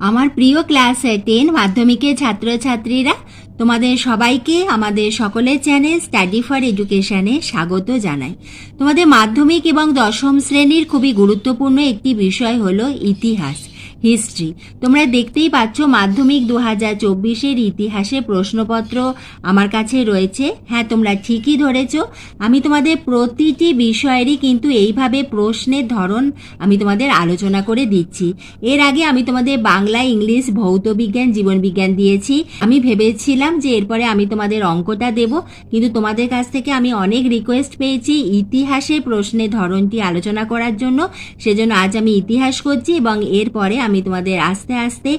আমার প্রিয় class ten মাধ্যমিকের ছাত্রছাত্রীরা, তোমাদের সবাইকে আমাদের সকলের চ্যানেল স্টাডি ফর এডুকেশানে স্বাগত জানাই। তোমাদের মাধ্যমিক এবং দশম শ্রেণির খুবই গুরুত্বপূর্ণ একটি বিষয় হলো ইতিহাস। হিস্ট্রি তোমরা দেখতেই পাচ্ছ মাধ্যমিক দু হাজার চব্বিশের ইতিহাসে প্রশ্নপত্র আমার কাছে রয়েছে। হ্যাঁ তোমরা ঠিকই ধরেছ। আমি তোমাদের প্রতিটি বিষয়েরই কিন্তু এইভাবে প্রশ্নের ধরন আমি তোমাদের আলোচনা করে দিচ্ছি। এর আগে আমি তোমাদের বাংলা, ইংলিশ ভৌত বিজ্ঞান জীবন বিজ্ঞান দিয়েছি। আমি ভেবেছিলাম যে এরপরে আমি তোমাদের অঙ্কটা দেব, কিন্তু তোমাদের কাছ থেকে আমি অনেক রিকোয়েস্ট পেয়েছি ইতিহাসের প্রশ্নের ধরনটি আলোচনা করার জন্য। সেজন্য আজ আমি ইতিহাস করছি এবং এরপরে আমি তোমাদের আস্তে আস্তে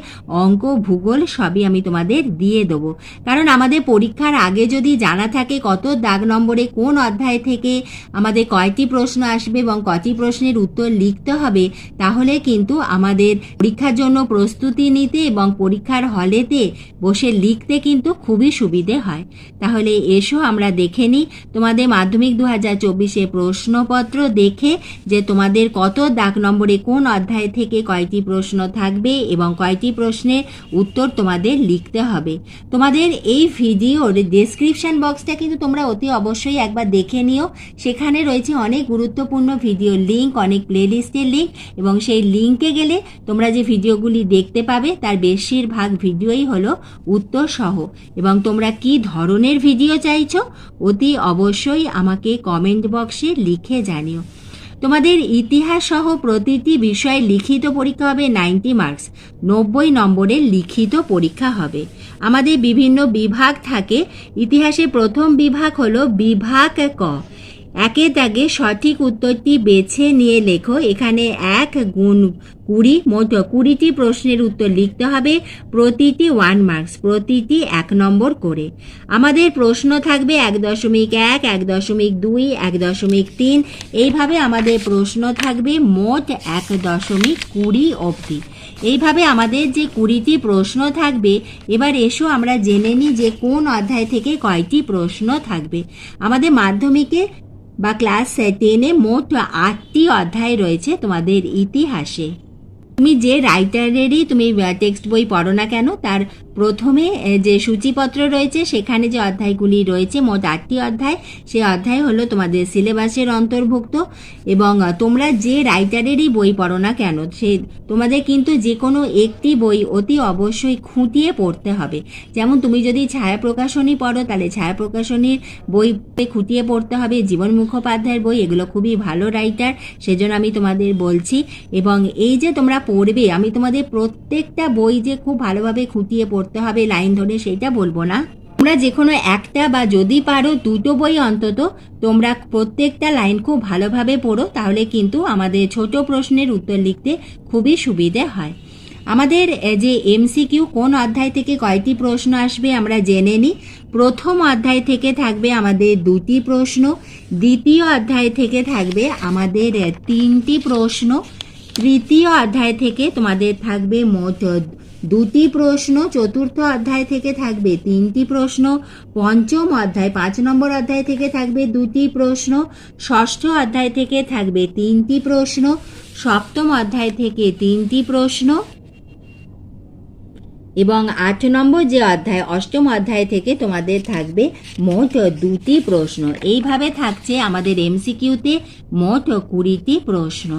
অঙ্ক, ভূগোল সবই আমি তোমাদের দিয়ে দেবো। কারণ আমাদের পরীক্ষার আগে যদি জানা থাকে কত দাগ নম্বরে কোন অধ্যায় থেকে আমাদের কয়টি প্রশ্ন আসবে এবং কয়টি প্রশ্নের উত্তর লিখতে হবে, তাহলে কিন্তু আমাদের পরীক্ষার জন্য প্রস্তুতি নিতে এবং পরীক্ষার হলেতে বসে লিখতে কিন্তু খুবই সুবিধে হয়। তাহলে এসো আমরা দেখে নিই তোমাদের মাধ্যমিক দু হাজার চব্বিশে প্রশ্নপত্র দেখে যে তোমাদের কত দাগ নম্বরে কোন অধ্যায় থেকে কয়টি প্রশ্ন থাকবে এবং কয়টি প্রশ্নের উত্তর তোমাদের লিখতে হবে। তোমাদের এই ভিডিওর ডেসক্রিপশন বক্সটা কিন্তু তোমরা অতি অবশ্যই একবার দেখে নিও। সেখানে রয়েছে অনেক গুরুত্বপূর্ণ ভিডিও লিঙ্ক অনেক প্লেলিস্টের লিঙ্ক এবং সেই লিঙ্কে গেলে তোমরা যে ভিডিওগুলি দেখতে পাবে তার বেশিরভাগ ভিডিওই হলো উত্তর সহ এবং তোমরা কি ধরনের ভিডিও চাইছো অতি অবশ্যই আমাকে কমেন্ট বক্সে লিখে জানিও। তোমাদের ইতিহাস সহ প্রতিটি বিষয়ে লিখিত পরীক্ষা হবে নাইনটি মার্কস। নব্বই নম্বরের লিখিত পরীক্ষা হবে। আমাদের বিভিন্ন বিভাগ থাকে। ইতিহাসে প্রথম বিভাগ হলো বিভাগ ক। একে দাগে সঠিক উত্তরটি বেছে নিয়ে লেখো। এখানে এক গুণ কুড়ি, মোট কুড়িটি প্রশ্নের উত্তর লিখতে হবে, প্রতিটি ওয়ান মার্কস প্রতিটি এক নম্বর করে। আমাদের প্রশ্ন থাকবে এক দশমিক এক এক দশমিক দুই, এক দশমিক তিন। এইভাবে আমাদের প্রশ্ন থাকবে মোট এক দশমিক কুড়ি অবধি। এইভাবে আমাদের যে কুড়িটি প্রশ্ন থাকবে, এবার এসো আমরা জেনে নিই যে কোন অধ্যায় থেকে কয়টি প্রশ্ন থাকবে। আমাদের মাধ্যমিকে বা ক্লাস টেনে মোট আটটি অধ্যায় রয়েছে তোমাদের ইতিহাসে। তুমি যে রাইটারেরই তুমি টেক্সট বই পড়ো না কেন, তার প্রথমে যে সূচিপত্র রয়েছে, সেখানে যে অধ্যায়গুলি রয়েছে, মোট আটটি অধ্যায়, সেই অধ্যায় হলো তোমাদের সিলেবাসের অন্তর্ভুক্ত এবং তোমরা যে রাইটারেরই বই পড়ো না কেন, সে, তোমাদের কিন্তু যে কোনো একটি বই অতি অবশ্যই খুঁটিয়ে পড়তে হবে। যেমন তুমি যদি ছায়া প্রকাশনী পড়ো, তাহলে ছায়া প্রকাশনীর বই খুঁটিয়ে পড়তে হবে, জীবন মুখোপাধ্যায়ের বই, এগুলো খুবই ভালো রাইটার, সেজন্য আমি তোমাদের বলছি। এবং এই যে তোমরা পড়বে, আমি তোমাদের প্রত্যেকটা বই যে খুব ভালোভাবে খুঁটিয়ে পড়তে হবে, লাইন ধরে সেটা বলব না। তোমরা যে কোনো একটা বা যদি পারো দুটো বই অন্তত, তোমরা প্রত্যেকটা লাইন খুব ভালোভাবে পড়ো, তাহলে কিন্তু আমাদের ছোট প্রশ্নের উত্তর লিখতে খুবই সুবিধে হয়। আমাদের যে এমসিকিউ কোন অধ্যায় থেকে কয়টি প্রশ্ন আসবে আমরা জেনে নিই। প্রথম অধ্যায় থেকে থাকবে আমাদের দুটি প্রশ্ন, দ্বিতীয় অধ্যায় থেকে থাকবে আমাদের তিনটি প্রশ্ন, তৃতীয় অধ্যায় থেকে তোমাদের থাকবে মোট দুটি প্রশ্ন চতুর্থ অধ্যায় থেকে থাকবে, তিনটি প্রশ্ন পঞ্চম অধ্যায়, পাঁচ নম্বর অধ্যায় থেকে থাকবে, দুটি প্রশ্ন ষষ্ঠ অধ্যায় থেকে থাকবে, তিনটি প্রশ্ন সপ্তম অধ্যায় থেকে তিনটি প্রশ্ন এবং আট নম্বর যে অধ্যায়, অষ্টম অধ্যায় থেকে তোমাদের থাকবে মোট দুটি প্রশ্ন। এইভাবে থাকছে আমাদের এমসিকিউতে মোট কুড়িটি প্রশ্ন।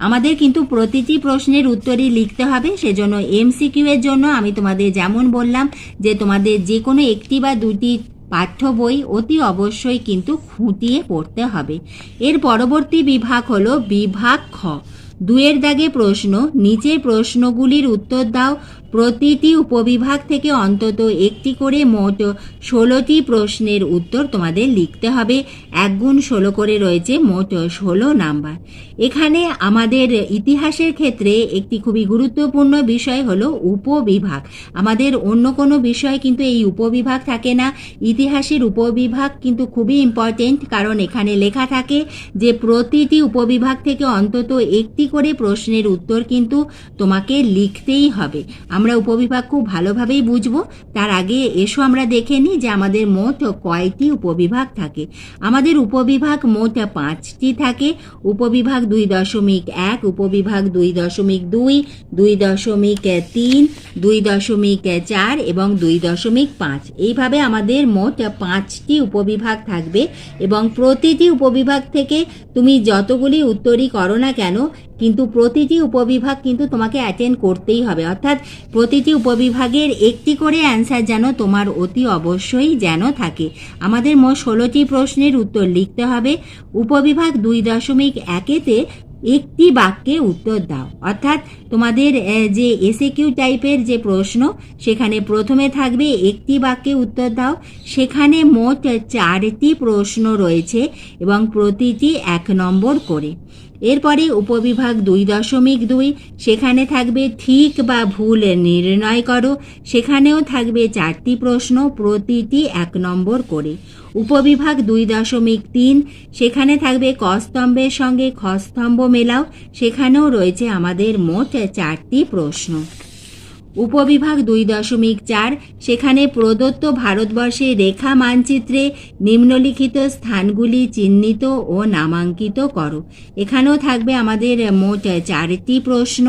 আমাদের কিন্তু প্রতিটি প্রশ্নের উত্তরই লিখতে হবে, সেজন্য এমসিকিউ এর জন্য আমি তোমাদের যেমন বললাম যে তোমাদের যে কোনো একটি বা দুটি পাঠ্য বই অতি অবশ্যই কিন্তু খুঁটিয়ে পড়তে হবে। এর পরবর্তী বিভাগ হলো বিভাগ খ। দুয়ের দাগে প্রশ্ন, নিচের প্রশ্নগুলির উত্তর দাও। প্রতিটি উপবিভাগ থেকে অন্তত একটি করে মোট ষোলোটি প্রশ্নের উত্তর তোমাদের লিখতে হবে। এক গুণ ষোলো করে রয়েছে মোট ষোলো নাম্বার। এখানে আমাদের ইতিহাসের ক্ষেত্রে একটি খুবই গুরুত্বপূর্ণ বিষয় হলো উপবিভাগ। আমাদের অন্য কোনো বিষয় কিন্তু এই উপবিভাগ থাকে না। ইতিহাসের উপবিভাগ কিন্তু খুবই ইম্পর্টেন্ট কারণ এখানে লেখা থাকে যে প্রতিটি উপবিভাগ থেকে অন্তত একটি করে প্রশ্নের উত্তর কিন্তু তোমাকে লিখতেই হবে। আমরা উপবিভাগ খুব ভালোভাবেই বুঝব। তার আগে এসো আমরা দেখে নিই যে আমাদের মোট কয়টি উপবিভাগ থাকে। আমাদের উপবিভাগ মোট পাঁচটি থাকে। উপবিভাগ দুই দশমিক এক, উপবিভাগ দুই দশমিক দুই দুই দশমিক তিন, দুই দশমিক চার এবং দুই দশমিক পাঁচ। এইভাবে আমাদের মোট পাঁচটি উপবিভাগ থাকবে এবং প্রতিটি উপবিভাগ থেকে তুমি যতগুলি উত্তরই করো না কেন কিন্তু প্রতিটি উপবিভাগ কিন্তু তোমাকে অ্যাটেন্ড করতেই হবে। অর্থাৎ প্রতিটি উপবিভাগের একটি করে অ্যান্সার যেন তোমার অতি অবশ্যই যেন থাকে। আমাদের মোট ষোলোটি প্রশ্নের উত্তর লিখতে হবে। উপবিভাগ দুই দশমিক একেতে একটি বাক্যে উত্তর দাও। অর্থাৎ তোমাদের যে এসে কিউ টাইপের যে প্রশ্ন, সেখানে প্রথমে থাকবে একটি বাক্যে উত্তর দাও। সেখানে মোট চারটি প্রশ্ন রয়েছে এবং প্রতিটি এক নম্বর করে। এরপরে উপবিভাগ দুই দশমিক দুই, সেখানে থাকবে ঠিক বা ভুল নির্ণয় করো। সেখানেও থাকবে চারটি প্রশ্ন, প্রতিটি এক নম্বর করে। উপবিভাগ দুই দশমিক তিন, সেখানে থাকবে কস্তম্ভের স্তম্ভের সঙ্গে খস্তম্ভ স্তম্ভ মেলাও। সেখানেও রয়েছে আমাদের মোট চারটি প্রশ্ন। উপবিভাগ দুই দশমিক চার, সেখানে প্রদত্ত ভারতবর্ষের রেখা মানচিত্রে নিম্নলিখিত স্থানগুলি চিহ্নিত ও নামাঙ্কিত করো। এখানেও থাকবে আমাদের মোট চারটি প্রশ্ন।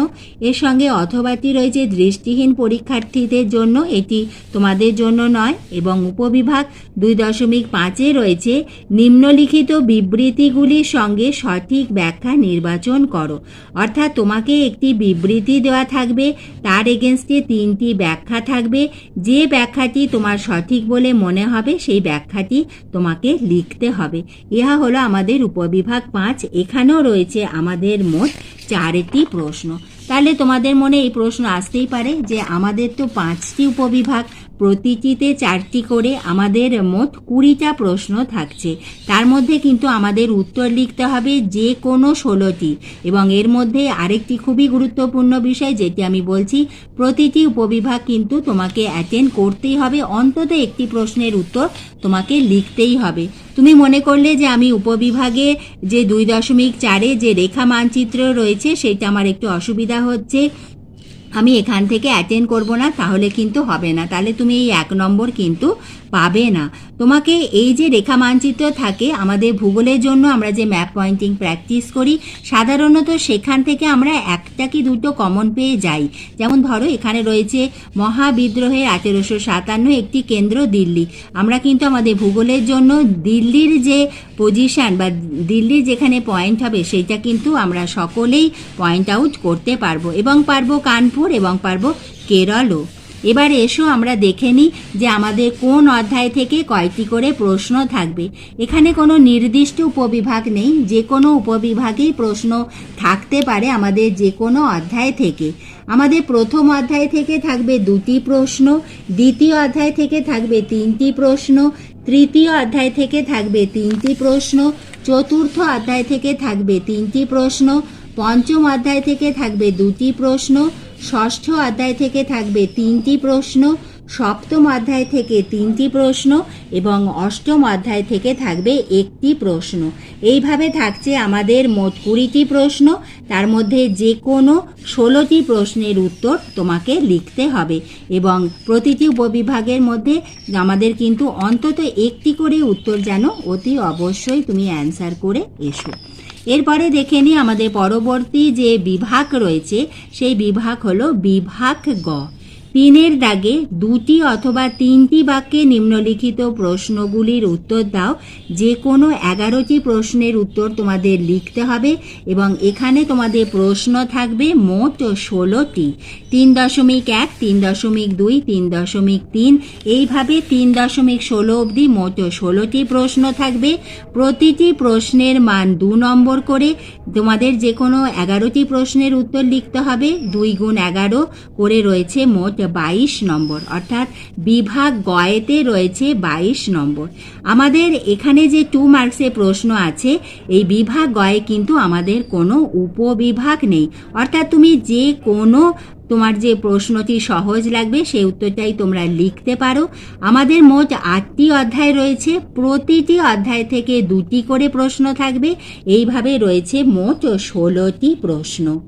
এর সঙ্গে অথবাটি রয়েছে দৃষ্টিহীন পরীক্ষার্থীদের জন্য। এটি তোমাদের জন্য নয়, এবং উপবিভাগ দুই দশমিক পাঁচে রয়েছে নিম্নলিখিত বিবৃতিগুলির সঙ্গে সঠিক ব্যাখ্যা নির্বাচন করো। অর্থাৎ তোমাকে একটি বিবৃতি দেওয়া থাকবে, তার এগেনস্টে তিনটি ব্যাখ্যা থাকবে। যে ব্যাখ্যাটি তোমার সঠিক বলে মনে হবে, সেই ব্যাখ্যাটি তোমাকে লিখতে হবে। ইহা হলো আমাদের উপবিভাগ পাঁচ। এখানেও রয়েছে আমাদের মোট চারটি প্রশ্ন। তাহলে তোমাদের মনে এই প্রশ্ন আসতেই পারে যে আমাদের তো পাঁচটি উপবিভাগ। প্রতিটিতে চারটি করে আমাদের মোট কুড়িটা প্রশ্ন থাকছে। তার মধ্যে কিন্তু আমাদের উত্তর লিখতে হবে যে কোনো ষোলোটি। এবং এর মধ্যে আরেকটি খুবই গুরুত্বপূর্ণ বিষয় যেটি আমি বলছি, প্রতিটি উপবিভাগ কিন্তু তোমাকে অ্যাটেন্ড করতেই হবে, অন্তত একটি প্রশ্নের উত্তর তোমাকে লিখতেই হবে। তুমি মনে করলে যে আমি উপবিভাগে যে দুই দশমিক চারে যে রেখা মানচিত্র রয়েছে, সেটা আমার একটু অসুবিধা হচ্ছে। আমি এখান থেকে অ্যাটেন্ড করব না, তাহলে কিন্তু হবে না। তাহলে তুমি এই এক নম্বর কিন্তু পাবে না। তোমাকে এই যে রেখা মানচিত্র থাকে, আমাদের ভূগোলের জন্য আমরা যে ম্যাপ পয়েন্টিং প্র্যাকটিস করি, সাধারণত সেখান থেকে আমরা একটা কি দুটো কমন পেয়ে যাই। যেমন ধরো, এখানে রয়েছে মহাবিদ্রোহের আঠেরোশো সাতান্ন একটি কেন্দ্র দিল্লি। আমরা কিন্তু আমাদের ভূগোলের জন্য দিল্লির যে পজিশন বা দিল্লির যেখানে পয়েন্ট হবে, সেটা কিন্তু আমরা সকলেই পয়েন্ট আউট করতে পারব। এবং পারব কানপুর এবং পারব কেরলও এবার এসো আমরা দেখে নিই যে আমাদের কোন অধ্যায় থেকে কয়টি করে প্রশ্ন থাকবে। এখানে কোনো নির্দিষ্ট উপবিভাগ নেই, যে কোনো উপবিভাগেই প্রশ্ন থাকতে পারে আমাদের যে কোনো অধ্যায় থেকে। আমাদের প্রথম অধ্যায় থেকে থাকবে দুটি প্রশ্ন, দ্বিতীয় অধ্যায় থেকে থাকবে তিনটি প্রশ্ন, তৃতীয় অধ্যায় থেকে থাকবে তিনটি প্রশ্ন, চতুর্থ অধ্যায় থেকে থাকবে তিনটি প্রশ্ন, পঞ্চম অধ্যায় থেকে থাকবে দুটি প্রশ্ন ষষ্ঠ অধ্যায় থেকে থাকবে তিনটি প্রশ্ন, সপ্তম অধ্যায় থেকে তিনটি প্রশ্ন এবং অষ্টম অধ্যায় থেকে থাকবে একটি প্রশ্ন। এইভাবে থাকছে আমাদের মোট কুড়িটি প্রশ্ন, তার মধ্যে যে কোনো ষোলোটি প্রশ্নের উত্তর তোমাকে লিখতে হবে এবং প্রতিটি উপবিভাগের মধ্যে আমাদের কিন্তু অন্তত একটি করে উত্তর যেন অতি অবশ্যই তুমি অ্যান্সার করে এসো। এরপরে দেখে নিই আমাদের পরবর্তী যে বিভাগ রয়েছে সেই বিভাগ হলো বিভাগ গ। তিনের দাগে দুটি অথবা তিনটি বাক্যে নিম্নলিখিত প্রশ্নগুলির উত্তর দাও। যে কোনো এগারোটি প্রশ্নের উত্তর তোমাদের লিখতে হবে এবং এখানে তোমাদের প্রশ্ন থাকবে মোট ষোলোটি। তিন দশমিক এক, তিন দশমিক দুই, তিন দশমিক তিন, এইভাবে তিন দশমিক ষোলো অবধি মোট ষোলোটি প্রশ্ন থাকবে। প্রতিটি প্রশ্নের মান দু নম্বর করে তোমাদের যে কোনো এগারোটি প্রশ্নের উত্তর লিখতে হবে। দুই গুণ এগারো করে রয়েছে মোট বাইশ নম্বর, অর্থাৎ বিভাগ গয়েতে রয়েছে বাইশ নম্বর। আমাদের এখানে যে টু মার্কসে প্রশ্ন আছে, এই বিভাগ গয়ে কিন্তু আমাদের কোনো উপবিভাগ নেই। অর্থাৎ তুমি যে কোনো তোমার যে প্রশ্নটি সহজ লাগবে, সেই উত্তরটাই তোমরা লিখতে পারো। আমাদের মোট আটটি অধ্যায় রয়েছে, প্রতিটি অধ্যায় থেকে দুটি করে প্রশ্ন থাকবে। এইভাবে রয়েছে মোট ষোলোটি প্রশ্ন।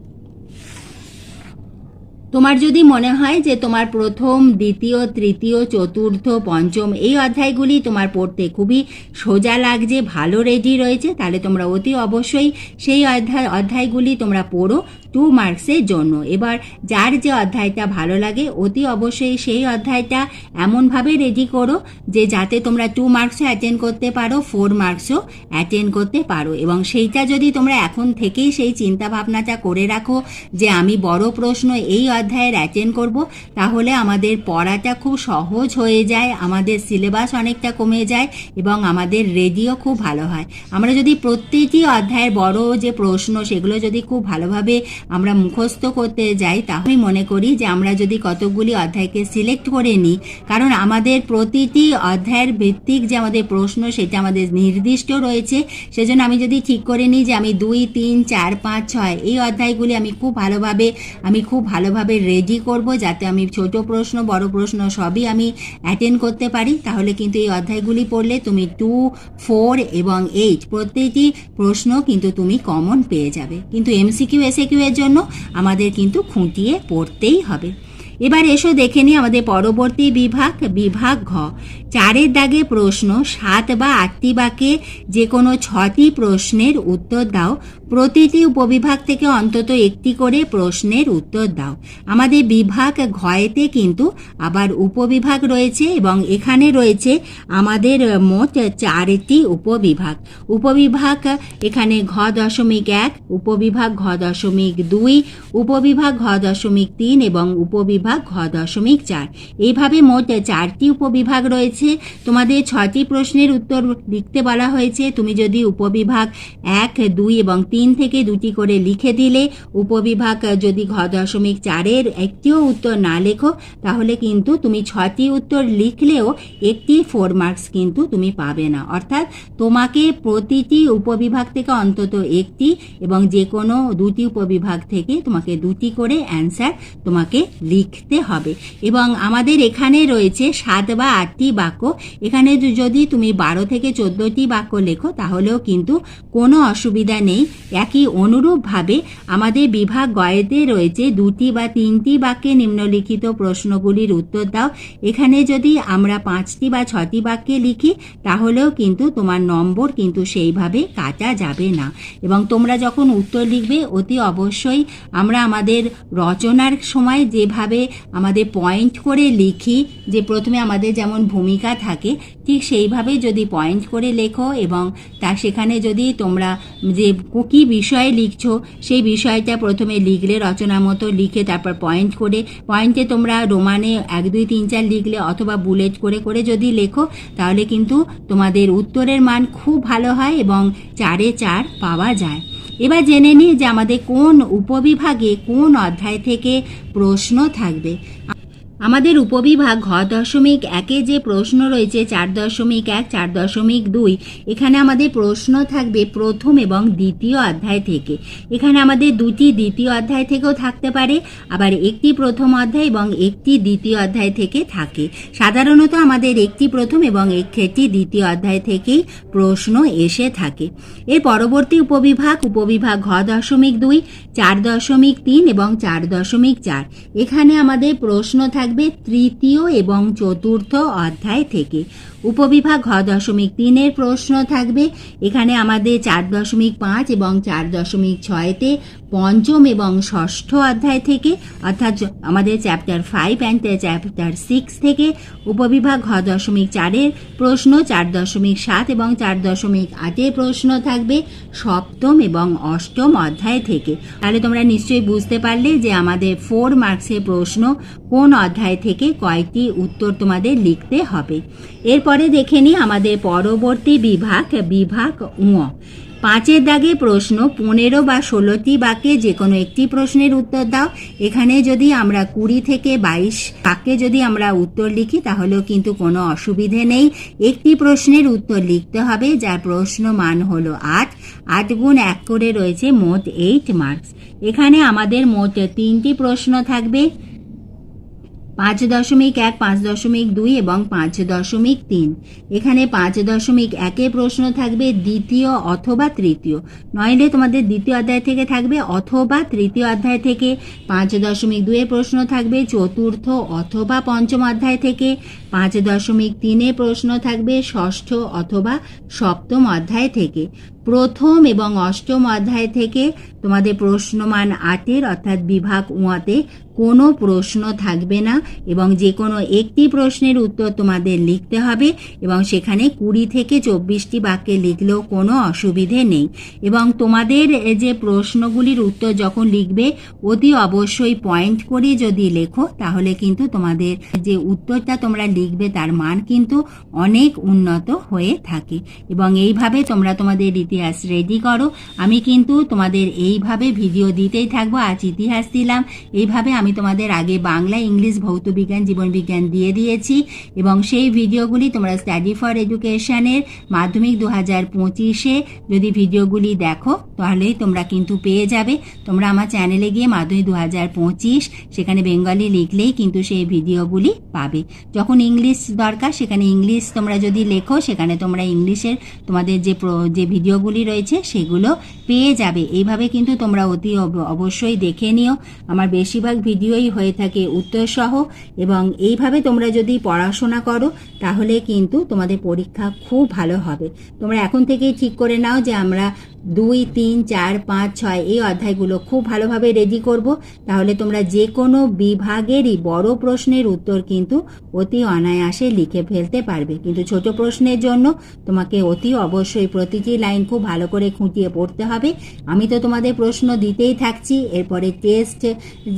তোমার যদি মনে হয় যে তোমার প্রথম, দ্বিতীয়, তৃতীয়, চতুর্থ, পঞ্চম এই অধ্যায়গুলি তোমার পড়তে খুবই সোজা লাগছে, ভালো রেডি রয়েছে, তাহলে তোমরা অতি অবশ্যই সেই অধ্যায়, অধ্যায়গুলি তোমরা পড়ো। টু মার্কসের জন্য। এবার যার যে অধ্যায়টা ভালো লাগে, অতি অবশ্যই সেই অধ্যায়টা এমনভাবে রেডি করো যে যাতে তোমরা টু মার্কসও অ্যাটেন্ড করতে পারো ফোর মার্কসও অ্যাটেন্ড করতে পারো। এবং সেইটা যদি তোমরা এখন থেকেই সেই চিন্তা ভাবনাটা করে রাখো যে আমি বড় প্রশ্ন এই অধ্যায়ের অ্যাটেন্ড করব, তাহলে আমাদের পড়াটা খুব সহজ হয়ে যায়, আমাদের সিলেবাস অনেকটা কমে যায় এবং আমাদের রেডিও খুব ভালো হয়। আমরা যদি প্রত্যেকটি অধ্যায়ের বড় যে প্রশ্ন, সেগুলো যদি খুব ভালোভাবে আমরা মুখস্থ করতে যাই তাহলে মনে করি যে আমরা যদি কতগুলি অধ্যায়কে সিলেক্ট করে নিই, কারণ আমাদের প্রতিটি অধ্যায়ের ভিত্তিক যে আমাদের প্রশ্ন, সেটা আমাদের নির্দিষ্ট রয়েছে। সেজন্য আমি যদি ঠিক করে নিই যে আমি দুই, তিন, চার, পাঁচ, ছয়, এই অধ্যায়গুলি আমি খুব ভালোভাবে, আমি খুব ভালোভাবে রেডি করব যাতে আমি ছোট প্রশ্ন, বড় প্রশ্ন সবই আমি অ্যাটেন্ড করতে পারি। তাহলে কিন্তু এই অধ্যায়গুলি পড়লে তুমি টু ফোর এবং এইট প্রত্যেকটি প্রশ্ন কিন্তু তুমি কমন পেয়ে যাবে। কিন্তু এমসিকিউ এসএকিউ এর জন্য আমাদের কিন্তু খুঁটিয়ে পড়তেই হবে। এবার এসো দেখে নিই আমাদের পরবর্তী বিভাগ বিভাগ ঘ। চারের দাগে প্রশ্ন, সাত বা আটটি বাক্যে যে কোনো ছটি প্রশ্নের উত্তর দাও। প্রতিটি উপবিভাগ থেকে অন্তত একটি করে প্রশ্নের উত্তর দাও। আমাদের বিভাগ ঘয়েতে কিন্তু আবার উপবিভাগ রয়েছে এবং এখানে রয়েছে আমাদের মোট চারটি উপবিভাগ। উপবিভাগ এখানে ঘ দশমিক এক, উপবিভাগ ঘ দশমিক দুই, উপবিভাগ ঘ দশমিক তিন এবং উপবিভাগ ঘ দশমিক চার। এইভাবে মোট চারটি উপবিভাগ রয়েছে। তোমাদের ছটি প্রশ্নের উত্তর লিখতে বলা হয়েছে। তুমি যদি উপবিভাগ এক, দুই এবং তিন থেকে দুটি করে লিখে দিলে উপবিভাগ যদি ঘ দশমিক চারের একটিও উত্তর না লেখো, তাহলে কিন্তু তুমি ছটি উত্তর লিখলেও একটি ফোর মার্কস কিন্তু তুমি পাবে না। অর্থাৎ তোমাকে প্রতিটি উপবিভাগ থেকে অন্তত একটি এবং যে কোনো দুটি উপবিভাগ থেকে তোমাকে দুটি করে অ্যান্সার তোমাকে লিখতে হবে। এবং আমাদের এখানে রয়েছে সাত বা আটটি বাক্য। এখানে যদি তুমি বারো থেকে চোদ্দটি বাক্য লেখো, তাহলেও কিন্তু কোনো অসুবিধা নেই। একই অনুরূপভাবে আমাদের বিভাগ গয়েতে রয়েছে দুটি বা তিনটি বাক্যে নিম্নলিখিত প্রশ্নগুলির উত্তর দাও। এখানে যদি আমরা পাঁচটি বা ছটি বাক্যে লিখি, তাহলেও কিন্তু তোমার নম্বর কিন্তু সেইভাবে কাটা যাবে না। এবং তোমরা যখন উত্তর লিখবে, অতি অবশ্যই আমরা আমাদের রচনার সময় যেভাবে আমাদের পয়েন্ট করে লিখি যে প্রথমে আমাদের যেমন ভূমিকা থাকে, ঠিক সেইভাবে যদি পয়েন্ট করে লেখো এবং তা সেখানে যদি তোমরা যে কী বিষয়ে লিখছো, সেই বিষয়টা প্রথমে লিখলে, রচনা মতো লিখে তারপর পয়েন্ট করে পয়েন্টে তোমরা রোমানে এক, দুই, তিন, চার লিখলে অথবা বুলেট করে করে যদি লেখো, তাহলে কিন্তু তোমাদের উত্তরের মান খুব ভালো হয় এবং চারে চার পাওয়া যায়। এবার জেনে নিই যে আমাদের কোন উপবিভাগে কোন অধ্যায় থেকে প্রশ্ন থাকবে। আমাদের উপবিভাগ ঘ দশমিক একে যে প্রশ্ন রয়েছে, চার দশমিক এক, চার দশমিক দুই, এখানে আমাদের প্রশ্ন থাকবে প্রথম এবং দ্বিতীয় অধ্যায় থেকে। এখানে আমাদের দুটি দ্বিতীয় অধ্যায় থেকেও থাকতে পারে, আবার একটি প্রথম অধ্যায় এবং একটি দ্বিতীয় অধ্যায় থেকে থাকে। সাধারণত আমাদের একটি প্রথম এবং একটি দ্বিতীয় অধ্যায় থেকেই প্রশ্ন এসে থাকে। এর পরবর্তী উপবিভাগ উপবিভাগ ঘ দশমিক দুই, চার দশমিক তিন এবং চার দশমিক চার। এখানে আমাদের প্রশ্ন থাকবে তৃতীয় এবং চতুর্থ অধ্যায় থেকে। উপবিভাগ ঘ দশমিক তিনের প্রশ্ন থাকবে। এখানে আমাদের চার দশমিক পাঁচ এবং চার দশমিক ছয়তে পঞ্চম এবং ষষ্ঠ অধ্যায় থেকে, অর্থাৎ আমাদের chapter five and chapter six থেকে উপবিভাগ ঘ দশমিক চারের প্রশ্ন, চার দশমিক সাত এবং চার দশমিক আটের প্রশ্ন থাকবে সপ্তম এবং অষ্টম অধ্যায় থেকে। তাহলে তোমরা নিশ্চয়ই বুঝতে পারলে যে আমাদের ফোর মার্কসের প্রশ্ন কোন অধ্যায় থেকে কয়টি উত্তর তোমাদের লিখতে হবে। এরপরে দেখে নিই আমাদের পরবর্তী বিভাগ বিভাগ উঁ পাঁচের দাগে প্রশ্ন, পনেরো বা ষোলোটি বাক্যে যে কোনো একটি প্রশ্নের উত্তর দাও। এখানে যদি আমরা কুড়ি থেকে বাইশ বাক্যে যদি আমরা উত্তর লিখি, তাহলেও কিন্তু কোনো অসুবিধে নেই। একটি প্রশ্নের উত্তর লিখতে হবে, যার প্রশ্ন মান হলো আট। আট গুণ এক করে রয়েছে মোট এইট মার্কস এখানে আমাদের মোট তিনটি প্রশ্ন থাকবে। পাঁচ দশমিক এক, পাঁচ দশমিক দুই এবং পাঁচ দশমিক তিন। এখানে পাঁচ দশমিক একে প্রশ্ন থাকবে দ্বিতীয় অথবা তৃতীয়। নইলে তোমাদের দ্বিতীয় অধ্যায় থেকে থাকবে অথবা তৃতীয় অধ্যায় থেকে। পাঁচ দশমিক দুয়ে প্রশ্ন থাকবে চতুর্থ অথবা পঞ্চম অধ্যায় থেকে। পাঁচ দশমিক তিনে প্রশ্ন থাকবে ষষ্ঠ অথবা সপ্তম অধ্যায় থেকে। প্রথম এবং অষ্টম অধ্যায় থেকে তোমাদের প্রশ্নমান আটের অর্থাৎ বিভাগ উয়াতে কোনো প্রশ্ন থাকবে না এবং যে কোনো একটি প্রশ্নের উত্তর তোমাদের লিখতে হবে এবং সেখানে কুড়ি থেকে চব্বিশটি বাক্যে লিখলেও কোনো অসুবিধে নেই। এবং তোমাদের যে প্রশ্নগুলির উত্তর যখন লিখবে, অতি অবশ্যই পয়েন্ট করে যদি লেখো, তাহলে কিন্তু তোমাদের যে উত্তরটা তোমরা লিখবে তার মান কিন্তু অনেক উন্নত হয়ে থাকে। এবং এইভাবে তোমরা তোমাদের ইতিহাস রেডি করো। আমি কিন্তু তোমাদের এইভাবে ভিডিও দিতেই থাকব, আজ ইতিহাস দিলাম। এইভাবে আমি তোমাদের আগে বাংলা, ইংলিশ, ভৌত বিজ্ঞান, জীবন বিজ্ঞান দিয়ে দিয়েছি। এবং সেই ভিডিওগুলি তোমরা স্টাডি ফর এডুকেশনের মাধ্যমিক দু হাজার পঁচিশে যদি ভিডিওগুলি দেখো, তাহলেই তোমরা কিন্তু পেয়ে যাবে। তোমরা আমার চ্যানেলে গিয়ে মাধ্যমিক দু হাজার পঁচিশ, সেখানে বেঙ্গলি লিখলেই কিন্তু সেই ভিডিওগুলি পাবে। যখন ইংলিশ দরকার, সেখানে ইংলিশ তোমরা যদি লেখো, সেখানে তোমরা ইংলিশের তোমাদের যে যে ভিডিওগুলি রয়েছে, সেগুলো পেয়ে যাবে। এইভাবে কিন্তু তোমরা অতি অবশ্যই দেখে নিও। আমার বেশিরভাগ ভিডিওই হয়ে থাকে উত্তরসহ এবং এইভাবে তোমরা যদি পড়াশোনা করো, তাহলে কিন্তু তোমাদের পরীক্ষা খুব ভালো হবে। তোমরা এখন থেকেই ঠিক করে নাও যে আমরা দুই, তিন, চার, পাঁচ, ছয় এই অধ্যায়গুলো খুব ভালোভাবে রেডি করব। তাহলে তোমরা যে কোনো বিভাগেরই বড় প্রশ্নের উত্তর কিন্তু অতি অনায়াসে লিখে ফেলতে পারবে। কিন্তু ছোট প্রশ্নের জন্য তোমাকে অতি অবশ্যই প্রতিটি লাইন খুব ভালো করে খুঁটিয়ে পড়তে হবে। আমি তো তোমাদের প্রশ্ন দিতেই থাকছি। এরপরে টেস্ট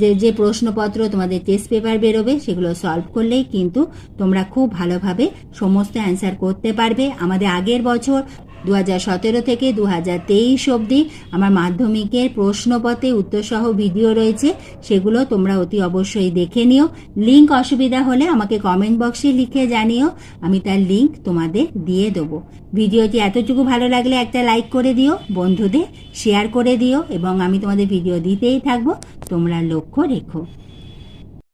যে যে প্রশ্নপত্র তোমাদের টেস্ট পেপার বেরোবে, সেগুলো সলভ করলেই কিন্তু তোমরা খুব ভালোভাবে সমস্ত অ্যান্সার করতে পারবে। আমাদের আগের বছর দু হাজার সতেরো থেকে দু হাজার তেইশ অবধি আমার মাধ্যমিকের প্রশ্নপত্রে উত্তরসহ ভিডিও রয়েছে, সেগুলো তোমরা অতি অবশ্যই দেখে নিও। লিঙ্ক অসুবিধা হলে আমাকে কমেন্ট বক্সে লিখে জানিও, আমি তার লিঙ্ক তোমাদের দিয়ে দেবো। ভিডিওটি এতটুকু ভালো লাগলে একটা লাইক করে দিও, বন্ধুদের শেয়ার করে দিও, এবং আমি তোমাদের ভিডিও দিতেই থাকব, তোমরা লক্ষ্য রেখো।